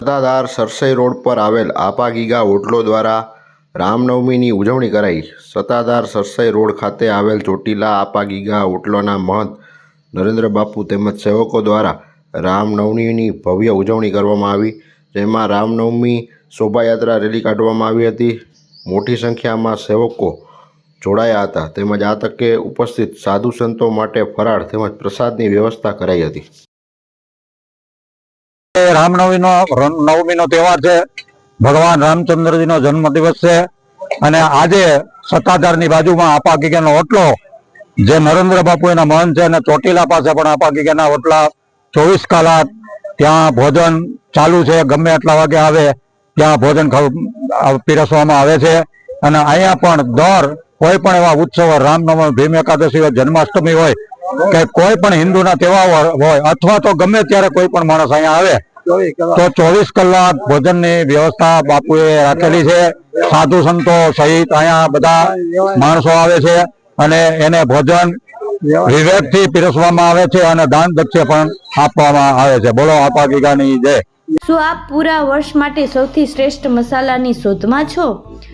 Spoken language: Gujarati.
સત્તાધાર સરસઈ રોડ પર આવેલ આપા ગીગા હોટલો દ્વારા રામનવમીની ઉજવણી કરાઈ. સત્તાધાર સરસઈ રોડ ખાતે આવેલ ચોટીલા આપા ગીગા હોટલોના મહંત નરેન્દ્ર બાપુ તેમજ સેવકો દ્વારા રામનવમીની ભવ્ય ઉજવણી કરવામાં આવી, જેમાં રામનવમી શોભાયાત્રા રેલી કાઢવામાં આવી હતી. મોટી સંખ્યામાં સેવકો જોડાયા હતા. તેમજ આ તકે ઉપસ્થિત સાધુ સંતો માટે ફરાળ તેમજ પ્રસાદની વ્યવસ્થા કરાઈ હતી. ર- નવમીનો તહેવાર છે. ભગવાન રામચંદ્રજીનો જન્મદિવસ છે. અને આજે સત્તાધારની બાજુમાં આપા ગીગાનો ઓટલો, જે નરેન્દ્ર બાપુ એના મહન છે અને ચોટીલા પાસે પણ આપા ગીગાના ઓટલા ચોવીસ કલાક ત્યાં ભોજન ચાલુ છે. ગમે એટલા વાગે આવે ત્યાં ભોજન પીરસવામાં આવે છે. અને અહીંયા પણ દર કોઈ પણ એવા ઉત્સવ રામનવમી, ભીમ એકાદશી હોય, જન્માષ્ટમી હોય કે કોઈ પણ હિન્દુના તહેવાર હોય અથવા તો ગમે ત્યારે કોઈ પણ માણસ અહીંયા આવે તો ચોવીસ કલાક ભોજનની વ્યવસ્થા બાપુએ રાખેલી છે. સાધુ સંતો સહિત અહીંયા બધા માણસો આવે છે અને એને ભોજન વિવેકથી પીરસવામાં આવે છે અને દાન દક્ષે પણ આપવામાં આવે છે. બોલો આપા ગીગાની જય. શું આપ પૂરા વર્ષ માટે સૌથી શ્રેષ્ઠ મસાલાની શોધમાં છો?